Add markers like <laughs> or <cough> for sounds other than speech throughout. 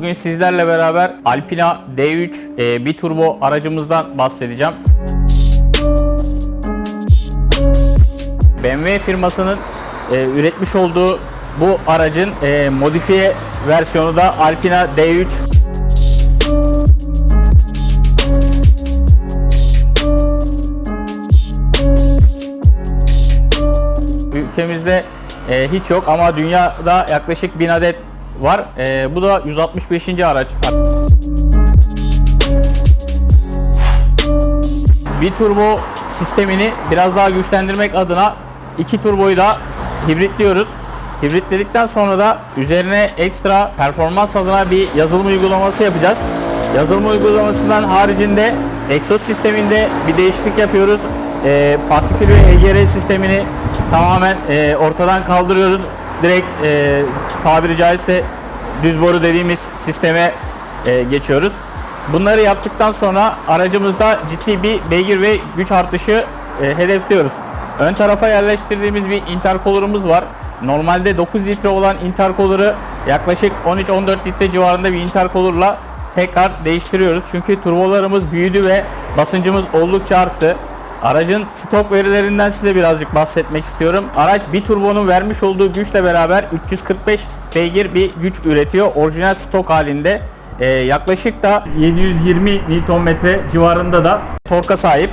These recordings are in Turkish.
Bugün sizlerle beraber Alpina D3 e, bir turbo aracımızdan bahsedeceğim. BMW firmasının e, üretmiş olduğu bu aracın e, modifiye versiyonu da Alpina D3. Ülkemizde e, hiç yok ama dünyada yaklaşık 1000 adet var. E, bu da 165. araç. Bir turbo sistemini biraz daha güçlendirmek adına iki turboyu da hibritliyoruz. Hibritledikten sonra da üzerine ekstra performans adına bir yazılım uygulaması yapacağız. Yazılım uygulamasından haricinde egzoz sisteminde bir değişiklik yapıyoruz. E, partikül ve EGR sistemini tamamen e, ortadan kaldırıyoruz. Direkt e, tabiri caizse düz boru dediğimiz sisteme e, geçiyoruz. Bunları yaptıktan sonra aracımızda ciddi bir beygir ve güç artışı e, hedefliyoruz. Ön tarafa yerleştirdiğimiz bir intercooler'ımız var. Normalde 9 litre olan intercooler'ı yaklaşık 13-14 litre civarında bir intercooler'la tekrar değiştiriyoruz. Çünkü turbolarımız büyüdü ve basıncımız oldukça arttı. Aracın stok verilerinden size birazcık bahsetmek istiyorum. Araç bir turbonun vermiş olduğu güçle beraber 345 beygir bir güç üretiyor. Orijinal stok halinde. Ee, yaklaşık da 720 Nm civarında da torka sahip.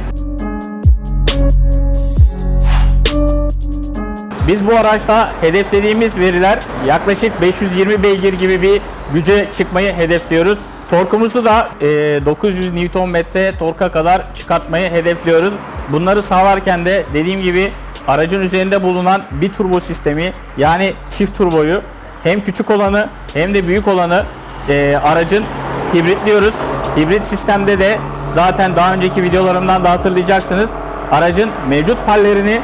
Biz bu araçta hedeflediğimiz veriler yaklaşık 520 beygir gibi bir güce çıkmayı hedefliyoruz. Torkumuzu da e, 900 Nm torka kadar çıkartmayı hedefliyoruz. Bunları sağlarken de dediğim gibi aracın üzerinde bulunan bir turbo sistemi yani çift turboyu hem küçük olanı hem de büyük olanı e, aracın hibritliyoruz. Hibrit sistemde de zaten daha önceki videolarımdan da hatırlayacaksınız. Aracın mevcut pallerini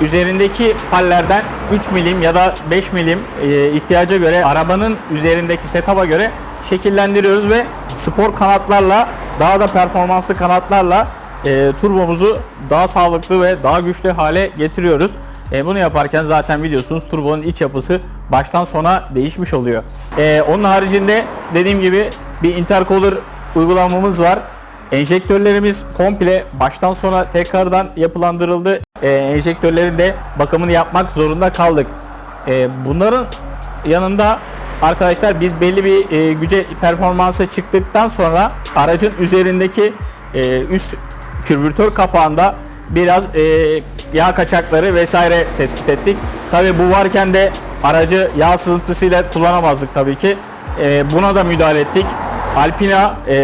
üzerindeki pallerden 3 milim ya da 5 milim e, ihtiyaca göre arabanın üzerindeki setup'a göre şekillendiriyoruz ve spor kanatlarla daha da performanslı kanatlarla e, turbomuzu daha sağlıklı ve daha güçlü hale getiriyoruz. E, bunu yaparken zaten biliyorsunuz turbonun iç yapısı baştan sona değişmiş oluyor. E, onun haricinde dediğim gibi bir intercooler uygulamamız var. Enjektörlerimiz komple baştan sona tekrardan yapılandırıldı. E, enjektörlerin de bakımını yapmak zorunda kaldık. E, bunların yanında arkadaşlar biz belli bir e, güce performansa çıktıktan sonra aracın üzerindeki e, üst kürbütör kapağında biraz e, yağ kaçakları vesaire tespit ettik. Tabi bu varken de aracı yağ sızıntısıyla kullanamazdık tabii ki. E, buna da müdahale ettik. Alpina e,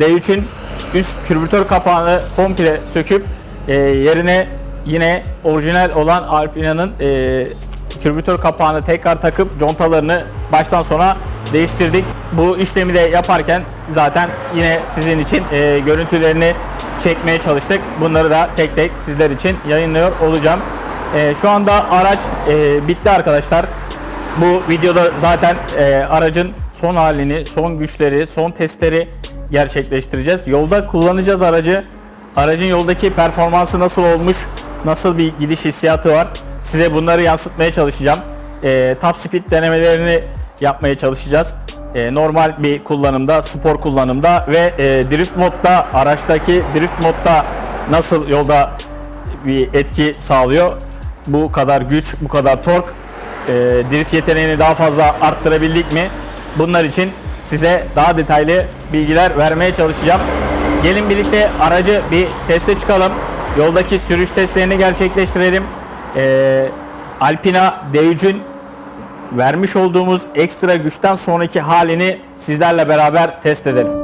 D3'ün üst kürbütör kapağını komple söküp e, yerine yine orijinal olan Alpina'nın e, kürbütör kapağını tekrar takıp contalarını baştan sona değiştirdik. Bu işlemi de yaparken zaten yine sizin için e, görüntülerini çekmeye çalıştık. Bunları da tek tek sizler için yayınlıyor olacağım. E, şu anda araç e, bitti arkadaşlar. Bu videoda zaten e, aracın son halini, son güçleri, son testleri gerçekleştireceğiz. Yolda kullanacağız aracı. Aracın yoldaki performansı nasıl olmuş, nasıl bir gidiş hissiyatı var. Size bunları yansıtmaya çalışacağım. E, top speed denemelerini yapmaya çalışacağız. E, normal bir kullanımda, spor kullanımda ve e, drift modda, araçtaki drift modda nasıl yolda bir etki sağlıyor. Bu kadar güç, bu kadar tork, e, drift yeteneğini daha fazla arttırabildik mi? Bunlar için size daha detaylı bilgiler vermeye çalışacağım. Gelin birlikte aracı bir teste çıkalım. Yoldaki sürüş testlerini gerçekleştirelim. Ee, Alpina D3'ün vermiş olduğumuz ekstra güçten sonraki halini sizlerle beraber test edelim.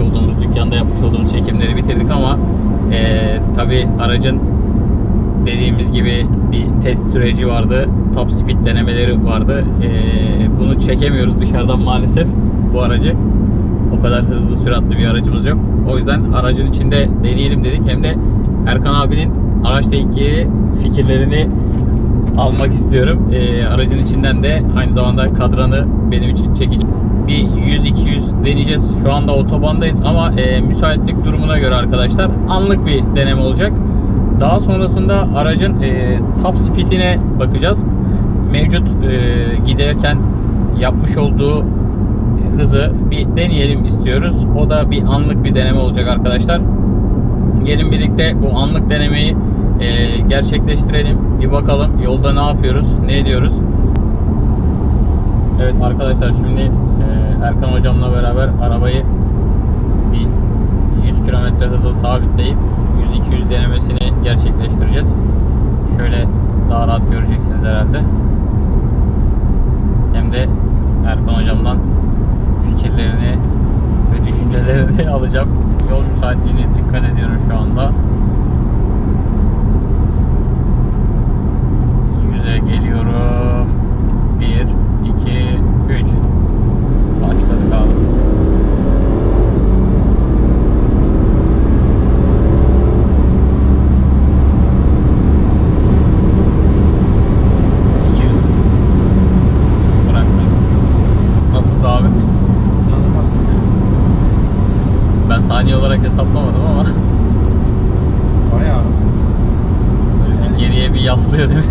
Olduğumuz, dükkanda yapmış olduğumuz çekimleri bitirdik ama eee tabi aracın dediğimiz gibi bir test süreci vardı. Top speed denemeleri vardı. Eee, bunu çekemiyoruz dışarıdan maalesef bu aracı. O kadar hızlı süratli bir aracımız yok. O yüzden aracın içinde deneyelim dedik. Hem de Erkan abinin araçla ilgili fikirlerini almak istiyorum. Eee, aracın içinden de aynı zamanda kadranı benim için çekici. Bir 100-200 deneyeceğiz. Şu anda otobandayız ama eee, müsaitlik durumuna göre arkadaşlar anlık bir deneme olacak. Daha sonrasında aracın eee top speed'ine bakacağız. Mevcut eee, giderken yapmış olduğu hızı bir deneyelim istiyoruz. O da bir anlık bir deneme olacak arkadaşlar. Gelin birlikte bu anlık denemeyi eee, gerçekleştirelim. Bir bakalım yolda ne yapıyoruz, ne ediyoruz. Evet arkadaşlar şimdi Erkan hocamla beraber arabayı bir 100 km hızla sabitleyip 100-200 denemesini gerçekleştireceğiz. Şöyle daha rahat göreceksiniz herhalde. Hem de Erkan hocamdan fikirlerini ve düşüncelerini <laughs> alacağım. Yol müsaitliğine dikkat ediyorum şu anda. 100'e geliyorum. 1, 2, 3. Başladık abi. İki yüz. Bıraktım. Nasıldı abi? İnanılmaz. Ben saniye olarak hesaplamadım ama Bayağı. böyle bir geriye bir yaslıyor değil mi?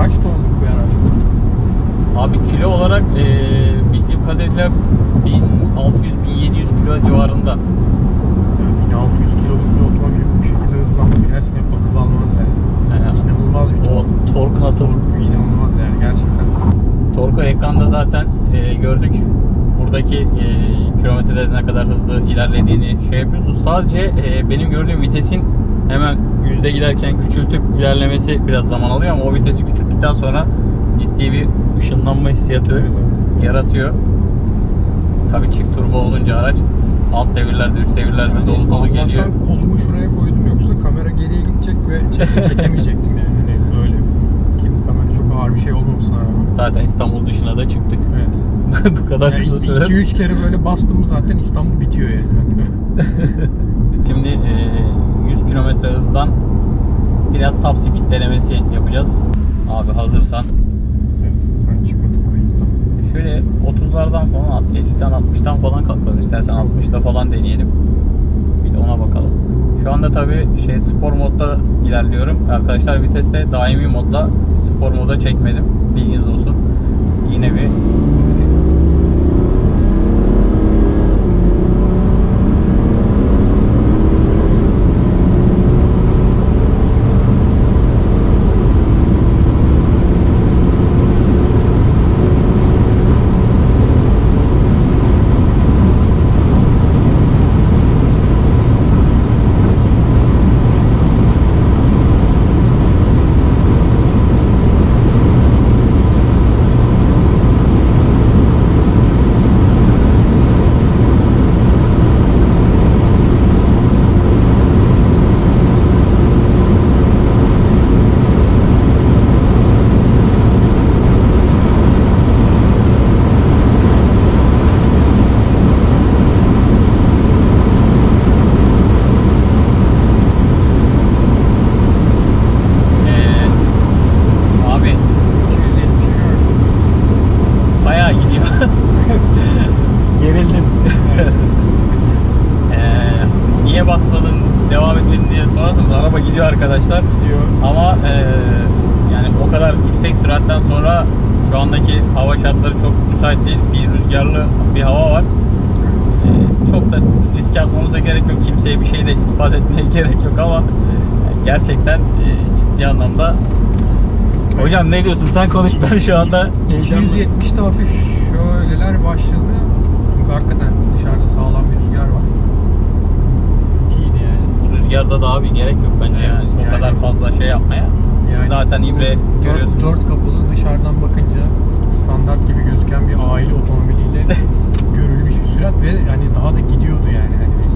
Kaç tonluk bir araç bu? Abi kilo olarak eee bildiğim kadarıyla 1600-1700 kilo civarında. Yani 1600 kiloluk bir otomobili bu şekilde hızlanması gerçekten akıl almaz yani. Yani İnanılmaz bir o tork. tork nasıl? İnanılmaz yani gerçekten. Torku ekranda zaten eee, gördük. Buradaki eee kilometrede ne kadar hızlı ilerlediğini şey yapıyorsunuz. Sadece eee, benim gördüğüm vitesin hemen yüzde giderken küçültüp ilerlemesi biraz zaman alıyor ama o vitesi küçülttükten sonra ciddi bir ışınlanma hissiyatı Evet, evet. yaratıyor. Tabii çift turbo olunca araç alt devirlerde üst devirlerde Yani dolu dolu geliyor. Allah'tan kolumu şuraya koydum yoksa kamera geriye gidecek ve çek- <laughs> çekemeyecektim yani. Hani öyle. Ki kamera çok ağır bir şey olmamasına rağmen. Zaten İstanbul dışına da çıktık. Evet. <laughs> Bu kadar Yani kısa süre. 2-3 kere böyle bastım zaten İstanbul bitiyor yani. <laughs> Şimdi 100 km hızdan biraz top speed denemesi yapacağız. Abi hazırsan evet. Ben çıkmadım kayıttan. şöyle 30'lardan falan at, 50'den 60'tan falan kalkalım. İstersen 60'da falan deneyelim. Bir de ona bakalım. Şu anda tabi şey spor modda ilerliyorum. Arkadaşlar viteste daimi modda spor moda çekmedim. Bilginiz olsun. Yine bir süratten sonra şu andaki hava şartları çok müsait değil. Bir rüzgarlı bir hava var. Eee, çok da riske atmamıza gerek yok. Kimseye bir şey de ispat etmeye <laughs> gerek yok ama gerçekten eee, ciddi anlamda Hocam ne diyorsun? Sen konuş ben şu anda heyecanlı. 270'te hafif şöyleler başladı. Çünkü hakikaten dışarıda sağlam bir rüzgar var. Çok iyiydi yani. Bu rüzgarda da abi gerek yok bence Evet, yani. O yani. kadar fazla şey yapmaya. Yani Zaten İbre dört, görüyorsun. dört kapılı dışarıdan bakınca standart gibi gözüken bir aile otomobiliyle <laughs> görülmüş bir sürat ve yani daha da gidiyordu yani. Hani biz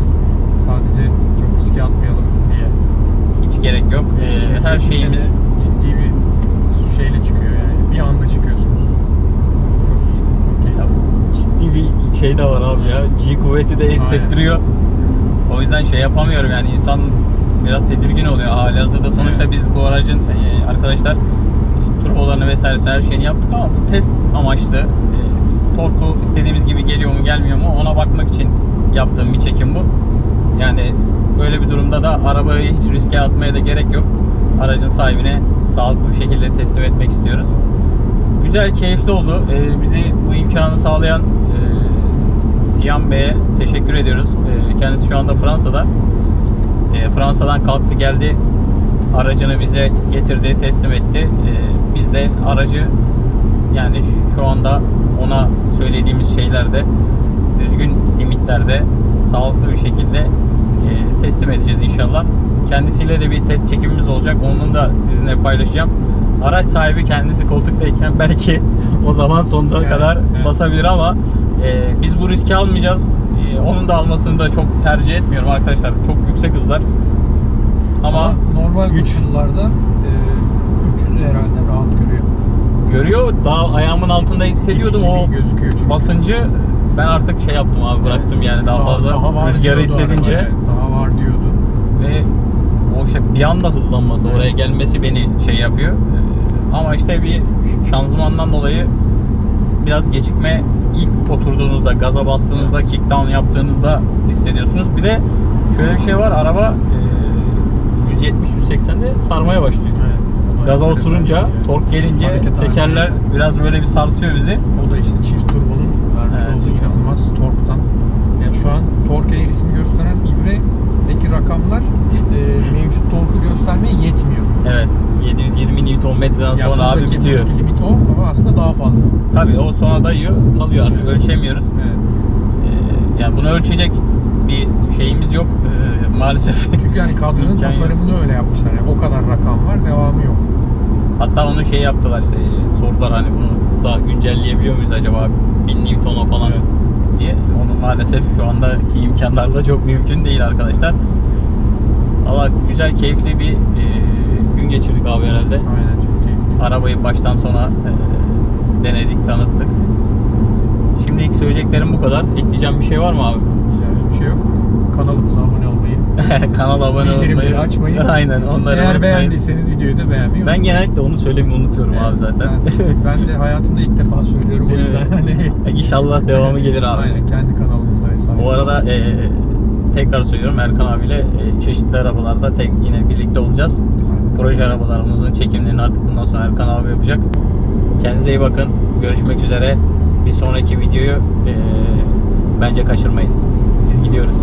sadece çok riske atmayalım diye. Hiç gerek yok. Ee, Şey, her şey, şeyimiz ciddi bir şeyle çıkıyor yani. Bir anda çıkıyorsunuz. Çok iyi. Çok keyifli. ciddi bir şey de var abi ya. G kuvveti de hissettiriyor. O yüzden şey yapamıyorum yani insan biraz tedirgin oluyor hali hazırda. Sonuçta biz bu aracın e, arkadaşlar e, turbolarını vesairesi her şeyini yaptık ama bu test amaçlı. E, torku istediğimiz gibi geliyor mu gelmiyor mu ona bakmak için yaptığım bir çekim bu. Yani böyle bir durumda da arabayı hiç riske atmaya da gerek yok. Aracın sahibine sağlıklı bir şekilde teslim etmek istiyoruz. Güzel, keyifli oldu. Ee, bizi bu imkanı sağlayan e, Siyan Bey'e teşekkür ediyoruz. Ee, kendisi şu anda Fransa'da. Ee, Fransa'dan kalktı geldi. Aracını bize getirdi, teslim etti. Ee, biz de aracı yani şu anda ona söylediğimiz şeylerde düzgün limitlerde sağlıklı bir şekilde e, teslim edeceğiz inşallah. Kendisiyle de bir test çekimimiz olacak. Onun da sizinle paylaşacağım. Araç sahibi kendisi koltuktayken belki <laughs> o zaman sonuna Evet, kadar evet. basabilir ama e, biz bu riski almayacağız. Onun da almasını da çok tercih etmiyorum arkadaşlar. Çok yüksek hızlar. Ama, normal güç. koşullarda e, 300'ü herhalde rahat görüyor. görüyor. Daha ayağımın altında hissediyordum o gözüküyor çünkü. basıncı. Ben artık şey yaptım abi bıraktım yani daha, fazla var rüzgarı hissedince. araba, evet, daha var diyordu. ve o işte bir anda hızlanması oraya gelmesi beni şey yapıyor. Ama işte bir şanzımandan dolayı biraz gecikme ilk oturduğunuzda gaza bastığınızda kick down yaptığınızda hissediyorsunuz. Bir de şöyle bir şey var araba e, 170-180'de sarmaya başlıyor. Evet, Gaza oturunca, yani. tork gelince Hareket tekerler yani. biraz böyle bir sarsıyor bizi. O da işte çift turbonun vermiş Evet, olduğu inanılmaz torktan. Yani şu an tork eğrisini gösteren ibredeki rakamlar e, mevcut torku göstermeye yetmiyor. Evet. 720 Nm'den Yani sonra abi bitiyor. limit o ama aslında daha fazla. Tabii o sonra dayıyor, kalıyor artık ölçemiyoruz. Evet. Ee, yani bunu ölçecek bir şeyimiz yok ee, maalesef. Çünkü yani kadranın İmkan <laughs> yok. tasarımını öyle yapmışlar. Yani o kadar rakam var, devamı yok. Hatta onu şey yaptılar işte e, sordular hani bunu da güncelleyebiliyor muyuz acaba 1000 Newton'a falan Evet. diye. Onu maalesef şu andaki imkanlarla çok mümkün değil arkadaşlar. Ama güzel keyifli bir e, gün geçirdik abi herhalde. Aynen çok keyifli. Arabayı baştan sona e, denedik, tanıttık. Şimdilik söyleyeceklerim bu kadar. Ekleyeceğim bir şey var mı abi? Güzel bir şey yok. Kanalımıza abone olmayı, <laughs> Kanala abone bildirimleri olmayı. açmayı. <laughs> Aynen onları Eğer unutmayın. beğendiyseniz videoyu da beğenmeyi Ben genellikle onu söylemeyi unutuyorum abi zaten. Ben, ben de hayatımda ilk defa söylüyorum o yüzden hani <laughs> İnşallah devamı gelir abi. Aynen kendi kanalımızda vesaire. Bu arada e, tekrar söylüyorum Erkan abiyle e, çeşitli arabalarda tek yine birlikte olacağız. Aynen. Proje arabalarımızın çekimlerini artık bundan sonra Erkan abi yapacak. Kendinize iyi bakın. Görüşmek üzere. Bir sonraki videoyu e, bence kaçırmayın. Biz gidiyoruz.